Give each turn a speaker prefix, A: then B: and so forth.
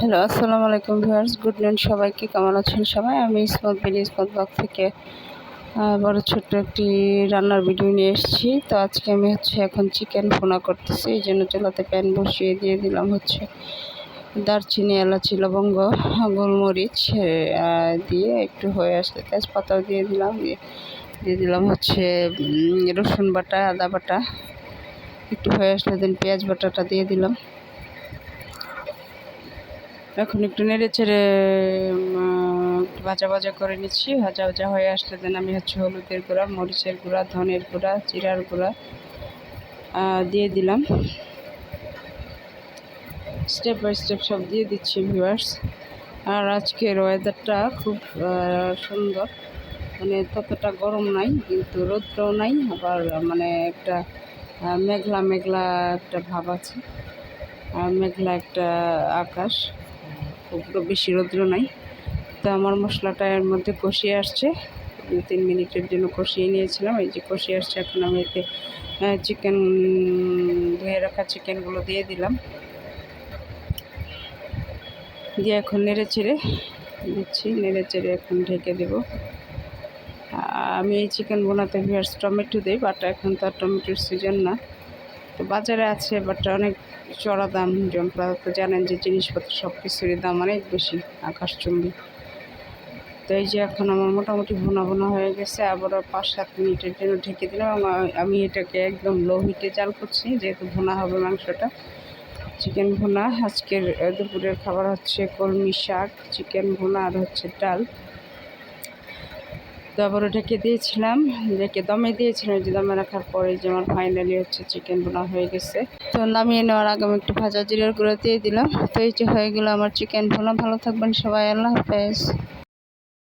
A: Hello আসসালামু আলাইকুম viewers. Good morning সবাইকে। কেমন আছেন সবাই? আমি ইসমত বিলি ইসমত ব্লগ থেকে বড় ছোট্ট একটি রান্নার ভিডিও নিয়ে এসেছি। তো আজকে আমি হচ্ছে এখন চিকেন ভুনা করতেছি। এই জন্য চুলাতে প্যান বসিয়ে দিয়ে দিলাম হচ্ছে দারচিনি, এলাচি, লবঙ্গ, গোলমরিচ দিয়ে একটু হয়ে আসলে তেজপাতাও দিয়ে দিলাম। দিয়ে দিলাম হচ্ছে রসুন বাটা, আদা বাটা। একটু হয়ে আসলে দেন পেঁয়াজ বাটাটা দিয়ে দিলাম। এখন একটু নেড়ে চেড়ে ভাজা ভাজা করে নিচ্ছি। ভাজা ভাজা হয়ে আসলে দেন আমি হচ্ছে হলুদের গুঁড়া, মরিচের গুঁড়া, ধনের গুঁড়া, জিরার গুঁড়া দিয়ে দিলাম। স্টেপ বাই স্টেপ সব দিয়ে দিচ্ছি ভিউয়ার্স আর আজকের ওয়েদারটা খুব সুন্দর। মানে ততটা গরম নাই, কিন্তু রৌদ্রও নাই, আবার মানে একটা মেঘলা মেঘলা একটা ভাব আছে। আর মেঘলা একটা আকাশ। খুব বেশি রৌদ্র নাই। তো আমার মশলাটা এর মধ্যে কষিয়ে আসছে। দু তিন মিনিটের জন্য কষিয়ে নিয়েছিলাম। এই যে কষিয়ে আসছে, এখন আমি এতে চিকেন ধুয়ে রাখা চিকেনগুলো দিয়ে দিলাম। দিয়ে এখন নেড়ে চেড়ে দিচ্ছি। নেড়ে চেড়ে এখন ঢেকে দেব। আমি এই চিকেন বোনাতে ভিয়ার্স টমেটো দিই বাট এখন তো আর টমেটোর সিজন না। তো বাজারে আছে বাট অনেক চড়া দাম যেমন তো জানেন যে জিনিসপত্র সব কিছুরই দাম অনেক বেশি আকাশচুম্বী তো এই যে এখন আমার মোটামুটি ভুনা ভুনা হয়ে গেছে, আবারও পাঁচ সাত মিনিটের জন্য ঢেকে দিলাম আমি এটাকে একদম লো হিটে জাল করছি, যেহেতু ভুনা হবে মাংসটা। চিকেন ভুনা, আজকের দুপুরের খাবার হচ্ছে কলমি শাক, চিকেন ভুনা আর হচ্ছে ডাল। তো ওটাকে দিয়েছিলাম রেখে দমে দিয়েছিলাম, যে দমে রাখার পরে যে আমার ফাইনালি হচ্ছে চিকেন বোনা হয়ে গেছে। তো নামিয়ে নেওয়ার আগে আমি একটু ভাজা জিরের গুঁড়ো দিয়ে দিলাম। তো এই যে হয়ে গেলো আমার চিকেন বোনা। ভালো থাকবেন সবাই, আল্লাহ হাফেজ।